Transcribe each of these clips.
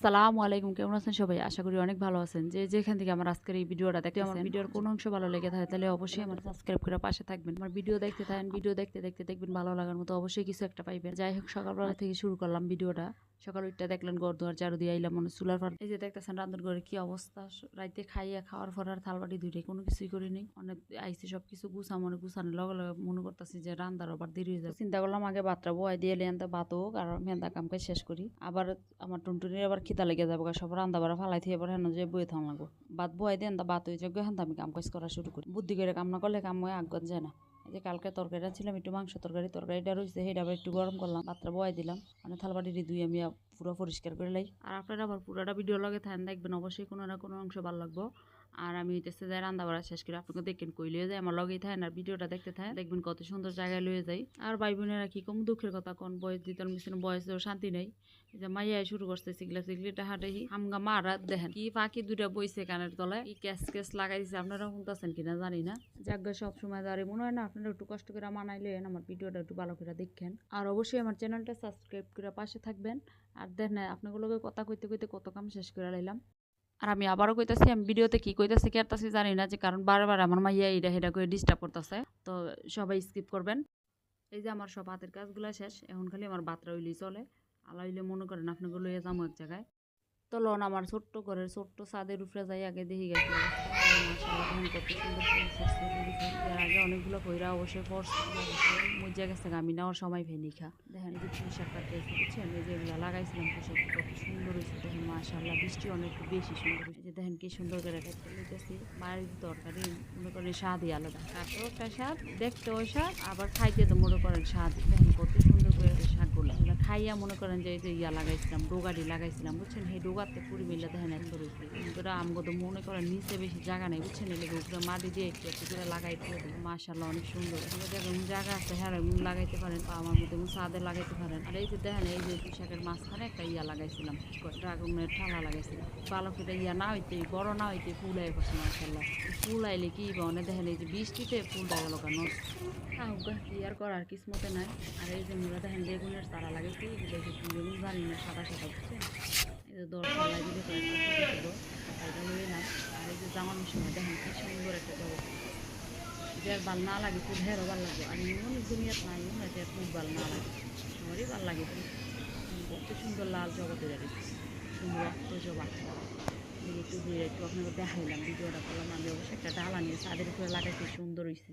আসসালামু আলাইকুম। কেমন আছেন সবাই? আশা করি অনেক ভালো আছেন। যে যেখান থেকে আমার আজকের এই ভিডিওটা দেখতে আমার ভিডিওর কোনো অংশ ভালো লেগে থাকে তাহলে অবশ্যই আমার সাবস্ক্রাইব করে পাশে থাকবেন। আমার ভিডিও দেখতে থাকেন ভিডিও দেখতে দেখতে দেখবেন ভালো লাগার মতো অবশ্যই কিছু একটা পাইবেন। যাই হোক সকালবেলা থেকে শুরু করলাম ভিডিওটা। সকাল উঠটা দেখলেন ঘর দুয়ার চারু দিয়ে আইলাম, মনে চুলার ফার এই যে দেখতেছেন রান্নার ঘরে কি অবস্থা? রাইতে খাইয়া খাওয়ার পর আর থালবাটি ধুইরে কোনো কিছুই করি নেই। অনেক আইসি সব কিছু গুছা মনে গুছানোর লগে লগে মনে করতেছি যে রান্নার আবার দেরি হয়ে যাবে। চিন্তা করলাম আগে ভাতটা বয় দিয়ে এলে আনতে ভাত হোক আর মেন্দা কামকে শেষ করি। আবার আমার টুনটুনির আবার খিদা লেগে যাব সব রান্না বাড়া ফালাই থেকে এবার হেন যে বয়ে থাম লাগবো। ভাত বয় দিয়ে আনতে ভাত হয়ে যাবে, হেন আমি কাম কাজ করা শুরু করি। বুদ্ধি করে কাম না করলে কাম আগত যায় না। যে কালকে তরকারিটা ছিলাম একটু মাংস তরকারি, তরকারিটা রয়েছে সেটা আবার একটু গরম করলাম পাত্রে বয় দিলাম মানে থালবাটি দুই আমি পুরো পরিষ্কার করে লাই। আর আপনারা আবার পুরোটা ভিডিও লাগে থাকেন, দেখবেন অবশ্যই কোনো না কোনো অংশ ভালো লাগবো। আর আমি হইতেছে যাই রান্না বাড়া শেষ করে আপনাকে দেখেন কই লয়ে যায়। আমার লগেই থাকেন আর ভিডিওটা দেখতে থাকেন, দেখবেন কত সুন্দর জায়গায় লয়ে যাই আর ভাই বোনেরা কি কম দুঃখের কথা কোন, বয়স দিতে মিশন বয়সেও শান্তি নেই। যে মাইয়াই শুরু করছে সিগলা সিগলিটা হাঁটেহি আমগা মারা দেখেন। কি পাখি দুটা বইছে কানের তলায়, কি ক্যাস ক্যাস লাগাই দিছে, আপনারা শুনতেছেন কিনা জানি না। যাগ্গা সব সময় দাঁড়িয়ে মনে হয় না, আপনারা একটু কষ্ট করে মানাইলে আমার ভিডিওটা একটু ভালো করে দেখেন। আর অবশ্যই আমার চ্যানেলটা সাবস্ক্রাইব করে পাশে থাকবেন। আর দেখেন আপনাগুলোকে কথা কইতে কইতে কত কাম শেষ করে লাইলাম। আর আমি আবারও কইতাছি, আমি ভিডিওতে কি কইতাছি কি আরতাছি জানি না, যে কারণ বারবার আমার মাইয়া এইটা হেডা করে ডিস্টার্ব করতেছে। তো সবাই স্কিপ করবেন। এই যে আমার সব হাতের কাজগুলো শেষ, এখন খালি আমার বাতরা হইলেই চলে। আলা হইলে মনে করেন আপনাকে লইয়া যাব এক জায়গায়। তো আমার ছোট্ট ঘরের ছোট্ট ছাদের উপরে যাই আগে দেখি আগে অনেকগুলো কইরা অবশ্যই পড়ছে। মজা গেছে আমি নেওয়ার সময় ভেনি খা। দেখেন বুঝছেন? এই লাগাইছিলাম পুঁই কত সুন্দর হয়েছে। দেখেন মাশাল্লাহ বৃষ্টি অনেক বেশি সুন্দর হয়েছে। যে দেখেন কি সুন্দর করে কাটতে লইতেছি বাড়ির তরকারি, মনে করেন স্বাদই আলাদা। কাটতেও একটা স্বাদ, দেখতেও স্বাদ, আবার খাইতে তো মনে করেন স্বাদ দেখেন কত সুন্দর খাইয়া মনে করেন যে এই যে ইয়া লাগাইছিলাম ডোগাটি লাগাইছিলাম, বুঝছেন? সেই ডোগাতে পুরি মিলে দেখেন এত রয়েছে কিন্তু আমগো মনে করেন নিচে বেশি জায়গা নেই, বুঝছেন? এলে উপরে মাটি দিয়ে একটু একটু করে লাগাই দিয়ে দেবো। মাশাল্লাহ অনেক সুন্দর। এখানে যেমন জায়গা আছে হ্যাঁ লাগাইতে পারেন বা আমার মধ্যে সাদে লাগাইতে পারেন। আর এই যে দেখেন, এই যে পোশাকের মাঝখানে একটা ইয়া লাগাইছিলাম, ড্রাগনের ঠালা লাগাইছিলাম। ভালো করে ইয়া না হইতে, বড় না হইতে ফুল আই পড়ছে মাশাল্লাহ ফুল আইলে কি বনে দেখেন, এই যে বৃষ্টিতে ফুলটা গেল কেন? কি আর করার, কিসমতে নাই। আর এই যে মোরা দেখেন, বেগুনের চারা লাগাইছি। সাদা সাদা আর এই যে কি সুন্দর একটা না লাগে আর এমন দুনিয়াত নাই খুব না লাগে। লাগে কত সুন্দর লাল। সুন্দর জবা। একটু আপনাকে দেখাইলাম, ভিডিওটা করলাম। আমি অবশ্যই একটা ডালা নিয়ে ছাদের উপরে লাগাইতে সুন্দর হয়েছে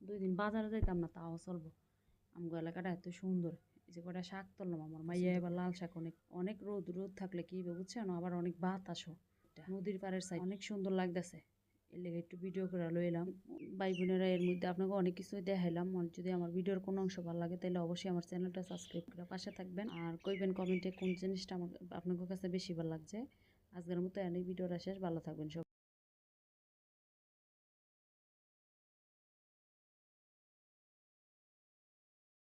দুই দিন বাজারে যাইতাম না তাও চলবো। আমগো এলাকাটা এত সুন্দর এই যে কটা শাক তুললাম আমার মাইয়া এবার লাল শাক অনেক অনেক রোদ রোদ থাকলে কি বুঝছেন? আবার অনেক বাতাসও। নদীর পাড়ের সাইড অনেক সুন্দর লাগতেছে। এর লেগে একটু ভিডিও করে লইলাম। ভাই বোনেরা এর মধ্যে আপনাকে অনেক কিছুই দেখাইলাম। যদি আমার ভিডিওর কোনো অংশ ভালো লাগে তাহলে অবশ্যই আমার চ্যানেলটা সাবস্ক্রাইব করে পাশে থাকবেন। আর কইবেন কমেন্টে কোন জিনিসটা আমার আপনাদের কাছে বেশি ভালো লাগছে। আজকের মতো এনে ভিডিওটা শেষ। ভালো থাকবেন সব